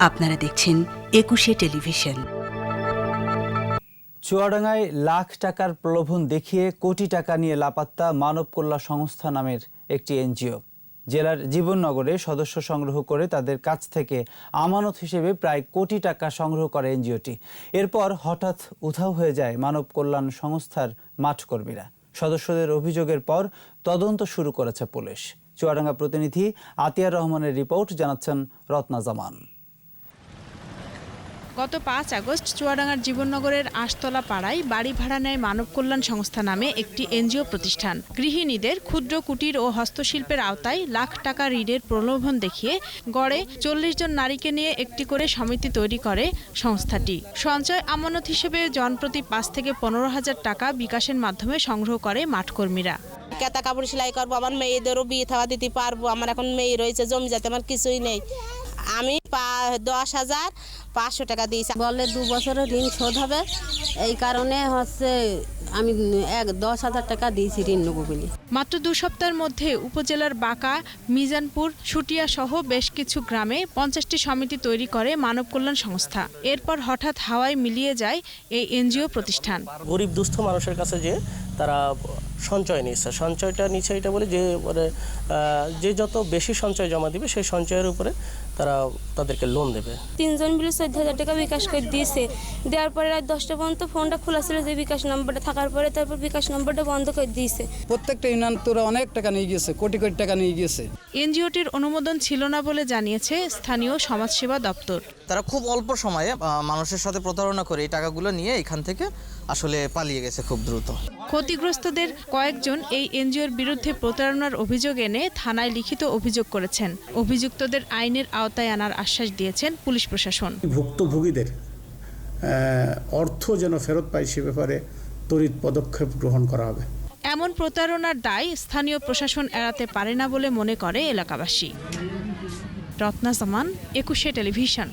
আপনারা দেখছেন একুশে টেলিভিশন। চুয়াডাঙ্গায় লাখ টাকার প্রলোভন দেখিয়ে কোটি টাকা নিয়ে লাপাত্তা মানব কল্যাণ সংস্থা নামের একটি এনজিও। জেলার জীবননগরে সদস্য সংগ্রহ করে তাদের কাছ থেকে আমানত হিসেবে প্রায় কোটি টাকা সংগ্রহ করে এনজিওটি। এরপর হঠাৎ উধাও হয়ে যায় মানব কল্যাণ সংস্থার মাঠকর্মীরা। সদস্যদের অভিযোগের পর তদন্ত শুরু করেছে পুলিশ। চুয়াডাঙ্গা প্রতিনিধি আতিয়ার রহমানের রিপোর্ট জানাচ্ছেন রত্না জামান। গত পাঁচ আগস্ট চুয়াডাঙ্গার জীবননগরের আশতলা পাড়ায় বাড়ি ভাড়া নেয় মানব কল্যাণ সংস্থা নামে একটি এনজিও প্রতিষ্ঠান। গৃহিণীদের ক্ষুদ্র কুটির ও হস্তশিল্পের আওতায় লাখ টাকা ঋণের প্রলোভন দেখিয়ে গড়ে চল্লিশ জন নারীকে নিয়ে একটি করে সমিতি তৈরি করে সংস্থাটি। সঞ্চয় আমানত হিসেবে জনপ্রতি পাঁচ থেকে পনেরো হাজার টাকা বিকাশের মাধ্যমে সংগ্রহ করে মাঠকর্মীরা। কেতা কাপড় সেলাই করব, আমার মেয়েদেরও বিয়ে থাওয়া দিতে পারব, আমার এখন মেয়ে রয়েছে, জমি যাতে আমার কিছুই নেই। আমি দশ হাজার পাঁচশো টাকা দিয়েছি। বলে দু বছরের ঋণ শোধ হবে। এই কারণে হচ্ছে আমি এক দশ হাজার টাকা দিয়েছি ঋণ নেব বলে। মাত্র দু সপ্তাহের মধ্যে উপজেলার বাঁকা মিজানপুর সুটিয়া সহ বেশ কিছু গ্রামে পঞ্চাশটি সমিতি তৈরি করে মানব কল্যাণ সংস্থা। এরপর হঠাৎ হাওয়ায় মিলিয়ে যায় এই এনজিও প্রতিষ্ঠান। গরিব দুস্থ মানুষের কাছে যে তারা সঞ্চয় নিচ্ছে। সঞ্চয়টা নিচ্ছে এটা বলে যে মানে যে যত বেশি সঞ্চয় জমা দিবে সেই সঞ্চয়ের উপরে তারা তাদেরকে লোন দেবে। তিনজন মিলে চোদ্দ হাজার টাকা বিকাশ করে দিয়েছে। দেওয়ার পরে রাত দশটা পর্যন্ত ফোনটা খোলা ছিল যে বিকাশ নম্বরটা থাকার পরে তারপর বিকাশ নম্বরটা বন্ধ করে দিয়েছে। প্রত্যেকটা ইউনিয়ন তোরা অনেক টাকা নিয়ে গিয়েছে কোটি কোটি টাকা নিয়ে গিয়েছে। এনজিওটির অনুমোদন ছিল না বলে জানিয়েছে স্থানীয় সমাজসেবা দপ্তর। তারা খুব অল্প সময়ে মানুষের সাথে প্রতারণা করে এই টাকাগুলো নিয়ে এখান থেকে আসলে পালিয়ে গেছে খুব দ্রুত। ক্ষতিগ্রস্তদের কয়েকজন এই এনজিওর বিরুদ্ধে প্রতারণার অভিযোগ এনে থানায় লিখিত অভিযোগ করেছেন। অভিযুক্তদের আইনের আওতায় আনার আশ্বাস দিয়েছেন পুলিশ প্রশাসন। ভুক্তভোগীদের অর্থ যেন ফেরত পায় সে ব্যাপারে তড়িৎ পদক্ষেপ গ্রহণ করা হবে। এমন প্রতারণার দায় স্থানীয় প্রশাসন এড়াতে পারে না বলে মনে করে এলাকাবাসী। রত্না জামান একুশে টেলিভিশন।